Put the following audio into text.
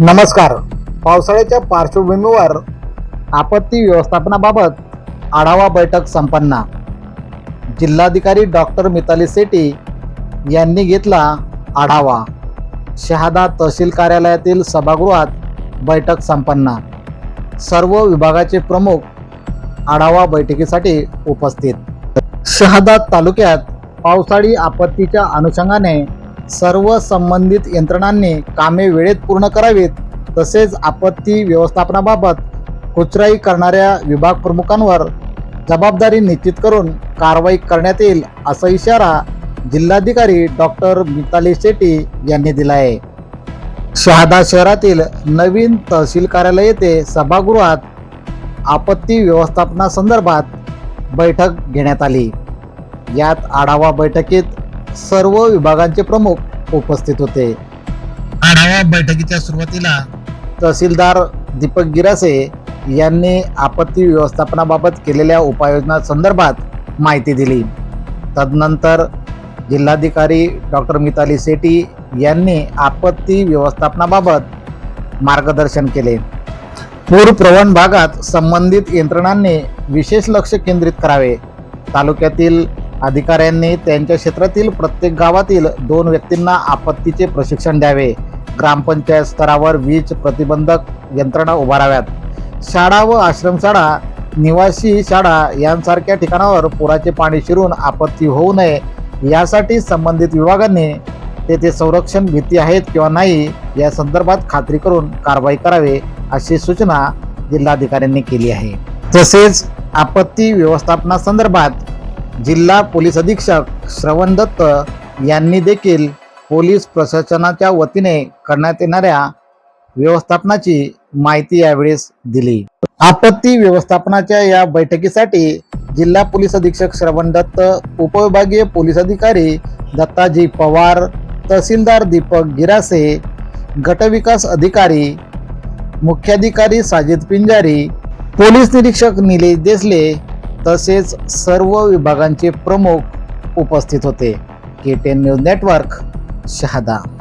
नमस्कार. पावसाळ्याच्या पार्श्वभूमीवर आपत्ती व्यवस्थापनाबाबत आढावा बैठक संपन्न. जिल्हाधिकारी डॉक्टर मिताली सेटी यांनी घेतला आढावा. शहादा तहसील कार्यालयातील सभागृहात बैठक संपन्न. सर्व विभागाचे प्रमुख आढावा बैठकीसाठी उपस्थित. शहादा तालुक्यात पावसाळी आपत्तीच्या अनुषंगाने सर्व संबंधित यंत्रणांनी कामे वेळेत पूर्ण करावीत तसेच आपत्ती व्यवस्थापनाबाबत कुचराई करणाऱ्या विभाग प्रमुखांवर जबाबदारी निश्चित करून कारवाई करण्यात येईल असा इशारा जिल्हाधिकारी डॉक्टर मिताली शेट्टी यांनी दिला आहे शहादा शहरातील नवीन तहसील कार्यालय येथे सभागृहात आपत्ती व्यवस्थापनासंदर्भात बैठक घेण्यात आली. यात आढावा बैठकीत सर्व विभागांचे प्रमुख उपस्थित होते. आढावा बैठकीच्या सुरुवातीला तहसीलदार दीपक गिरासे यांनी आपत्ती व्यवस्थापनाबाबत केलेल्या उपाययोजना संदर्भात माहिती दिली. तदनंतर जिल्हाधिकारी डॉक्टर मिताली सेठी यांनी आपत्ती व्यवस्थापनाबाबत मार्गदर्शन केले. पूर प्रवण भागात संबंधित यंत्रणांनी विशेष लक्ष केंद्रित करावे. तालुक्यातील अधिकाऱ्यांनी त्यांच्या क्षेत्रातील प्रत्येक गावातील दोन व्यक्तींना आपत्तीचे प्रशिक्षण द्यावे. ग्रामपंचायत स्तरावर वीज प्रतिबंधक यंत्रणा उभाराव्यात. शाळा व आश्रमशाळा निवासी शाळा यांसारख्या ठिकाणावर पुराचे पाणी शिरून आपत्ती होऊ नये यासाठी संबंधित विभागांनी तेथे संरक्षण भीती आहेत किंवा नाही या संदर्भात खात्री करून कारवाई करावे अशी सूचना जिल्हाधिकाऱ्यांनी केली आहे. तसेच आपत्ती व्यवस्थापनासंदर्भात जिल्हा पोलीस अधीक्षक श्रवण दत्त यांनी देखील पोलीस प्रशासनाच्या वतीने करण्यात येणाऱ्या व्यवस्थापनाची माहिती यावेळेस दिली. आपत्ती व्यवस्थापनाच्या या बैठकीसाठी जिल्हा पोलीस अधीक्षक श्रवण दत्त उपविभागीय पोलीस अधिकारी दत्ताजी पवार तहसीलदार दीपक गिरासे गटविकास अधिकारी मुख्याधिकारी साजिद पिंजारी पोलीस निरीक्षक निलेश देसले तसेच सर्व विभागांचे प्रमुख उपस्थित होते. K ten news network Shahada.